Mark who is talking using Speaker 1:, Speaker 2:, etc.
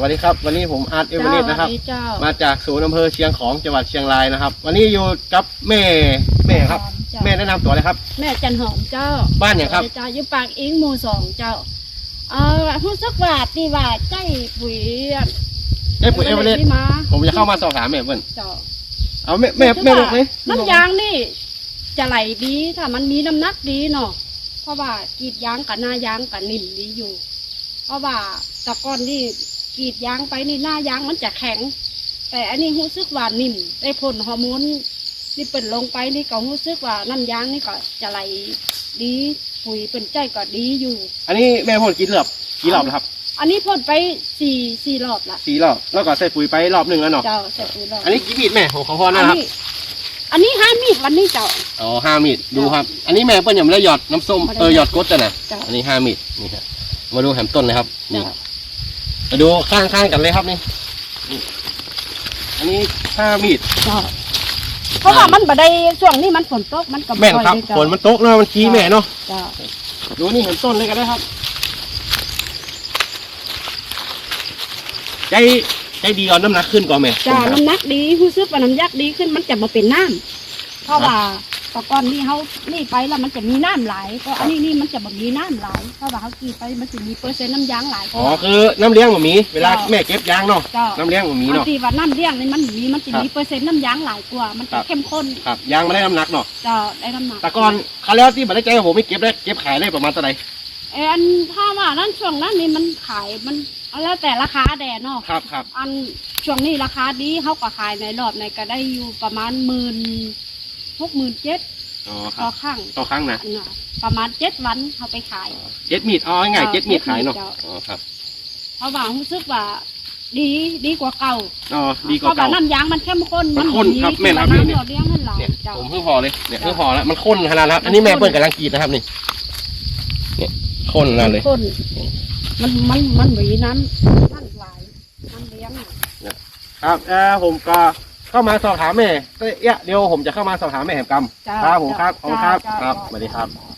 Speaker 1: วัสดีครับ วันนี้ผมอาร์ตเอเวอเรสต์นะครับ
Speaker 2: เจ้า
Speaker 1: มาจากศูนย์อำเภอเชียงของจังหวัดเชียงรายนะครับ วันนี้อยู่กับแม่แม่ครับ
Speaker 2: เจ้า
Speaker 1: แม่แนะนำตัวเลยครับ
Speaker 2: แม่จันหอมเจ้า
Speaker 1: บ้านอย่างครับ
Speaker 2: เจ้าอยู่ปากอิงหมู่สองเจ้าเอ่อผู้สักว่าตีว่าใจปุ๋ย
Speaker 1: เอ้ยปุ๋ยเอเวอเรสต์
Speaker 2: ที่มา
Speaker 1: ผมจะเข้ามาสอบถามแม่เพื่อน
Speaker 2: เจ้า
Speaker 1: เอาแม่แม่แม่บอกเลย
Speaker 2: น้ำยางนี่ จะไหลดีถ้ามันมีน้ำหนักดีเนาะเพราะว่ากรีดยางกับหน้ายางกับนิ่มดีอยู่ เพราะว่าแตะก้อนนี่ กรีดยางไปนี่หน้ายางมันจะแข็ง แต่อันนี้รู้สึกว่านิ่มได้ผลฮอร์โมนนี่เป็นลงไปนี่ก็รู้สึกว่าน้ำยางนี่ก็จะไหลดีปุ๋ยเป็นใจก็ดีอยู่
Speaker 1: อันนี้แม่พ่นกี่รอบกี่รอบแล้วครับ
Speaker 2: อันนี้พ่นไปสี่สี่รอบละ
Speaker 1: สี่รอบแล้วก็ใส่ปุ๋ยไปรอบหนึ่งแล้วเนาะ
Speaker 2: เจ้าใส่ปุ๋ยรอบ
Speaker 1: อันนี้กี่มีดแม่ของของพ่อ
Speaker 2: อั
Speaker 1: นะ
Speaker 2: น
Speaker 1: ครับ
Speaker 2: นี้อันนี้ห้ามีดวันนี้เจ้า
Speaker 1: อ๋อห้ามีดดูครับ อันนี้แม่เปิ้ลยังไม่ได้หยอดน้ำส้ม
Speaker 2: ไม่ได้
Speaker 1: เออหยอดกดจ้ะนะ
Speaker 2: เจ้า
Speaker 1: อันนี้ห้ามีดนี่ครับมาดูแหมต้นเลยครับนี่
Speaker 2: เจ้า
Speaker 1: มาดูข้างๆกันเลยครับนี่นี่อันนี้ห้ามีด
Speaker 2: เจ้าเพราะว่ามันบ่ได้ช่วงนี้มันฝนตกมันก็
Speaker 1: แม่นครับ
Speaker 2: อยได้เจ้า
Speaker 1: ฝนมันตกเนาะมันขี้แม่เนาะ
Speaker 2: เจ้า
Speaker 1: ดูนี่เห็นต้นเลยกันได้ครับ ใจใจดีเอาน้ำหนักขึ้นก่อนแม่
Speaker 2: เจ้าน้ำหนักดีรู้สึกว่าน้ำยักดีขึ้นมันจะมาเป็นน้ำเพราะว่า แตะกอนนี่เขานี่ไปแล้วมันจะมีน้ำไหลายก็อันนี้นี่มันจะบ่มีน้ำไหลายเพราะว่าเขากีดไปมันจะมีเปอร์เซ็นต์น้ำยางไหลาย
Speaker 1: อ๋อคือน้ำเลี้ยงมันมี เวลา
Speaker 2: เจ้า
Speaker 1: แม่เก็บยางเนาะ
Speaker 2: เจ้า
Speaker 1: น้ำเลี้ยงมันมี
Speaker 2: อัน
Speaker 1: เนาะ
Speaker 2: ที่ว่าน้ำเลี้ยงนี่มันมีมันจะ
Speaker 1: ครับ
Speaker 2: มีเปอร์เซ็นต์น้ำยางหลายกว่า มัน
Speaker 1: ครั
Speaker 2: จะ
Speaker 1: บ
Speaker 2: เข้มข้น
Speaker 1: ครับยางไม่ได้น้ำหนักเนาะ
Speaker 2: เจ้าได้น้ำหนัก
Speaker 1: แต่ก่อนเขาแล้วที่บัตรใจกับผมไม่เก็บได้เก็บขายได้ประมาณเท่าไหร่
Speaker 2: เอออันถ้าว่านั้นช่วงนั้นนี่มันขายมันเอาแล้วแต่ราคาแดดเนาะ
Speaker 1: ครับครับ
Speaker 2: อันช่วงนี้ราคาดีเขาก็ขายในรอบในก็ได้อยู่ประมาณหมื่น หกหมื่นเจ็ด
Speaker 1: อ๋อค
Speaker 2: ต่
Speaker 1: รั
Speaker 2: อบข้าง
Speaker 1: ต่อครั้งนะ
Speaker 2: อันน่ะประมาณเจ็ดวันเขาไปขาย
Speaker 1: เจ็ดมีดอ๋อง่ายๆ
Speaker 2: เจ้า
Speaker 1: เจ็ดมีดขายเนาะ
Speaker 2: เจ็ดมีดเจ้า
Speaker 1: อ๋อครับ
Speaker 2: เพราะว่ารู้สึกว่า ดีดีกว่าเก่า
Speaker 1: อ๋อดีก
Speaker 2: เพ
Speaker 1: ว่า
Speaker 2: ราะว่า
Speaker 1: เก่า
Speaker 2: น้ำยางมันเข้มข้น
Speaker 1: มันข้นครับ
Speaker 2: ดี
Speaker 1: แม่นครับ
Speaker 2: ที่ว่า
Speaker 1: เนี่ย
Speaker 2: น้ำเราเลี้ยงให้หลาย
Speaker 1: เนี่ย
Speaker 2: เจ้า
Speaker 1: ผมเพิ่งพอเลยเนี่ย
Speaker 2: เจ้า
Speaker 1: เพิ่งพอแล้วมันข้นขนาดนั้นครับอันนี้แม่
Speaker 2: มันข้น
Speaker 1: เปิ้ลกำลังกรีดนะครับนี่เนี่ยข้นขนาดเลย
Speaker 2: ข้นมันมันมันหวีน้ำนั่นหลายน้ำเลี้ยงน่ะ
Speaker 1: ครับเออผมก็ เข้ามาสอบถามแม่เอ้ยเดี๋ยวผมจะเข้ามาสอบถามแม่แหมกรรม
Speaker 2: จ้า
Speaker 1: ครับผมครับขอบคุณครับ
Speaker 2: จ้า
Speaker 1: ครับ
Speaker 2: จ้า
Speaker 1: สวัสดีครับ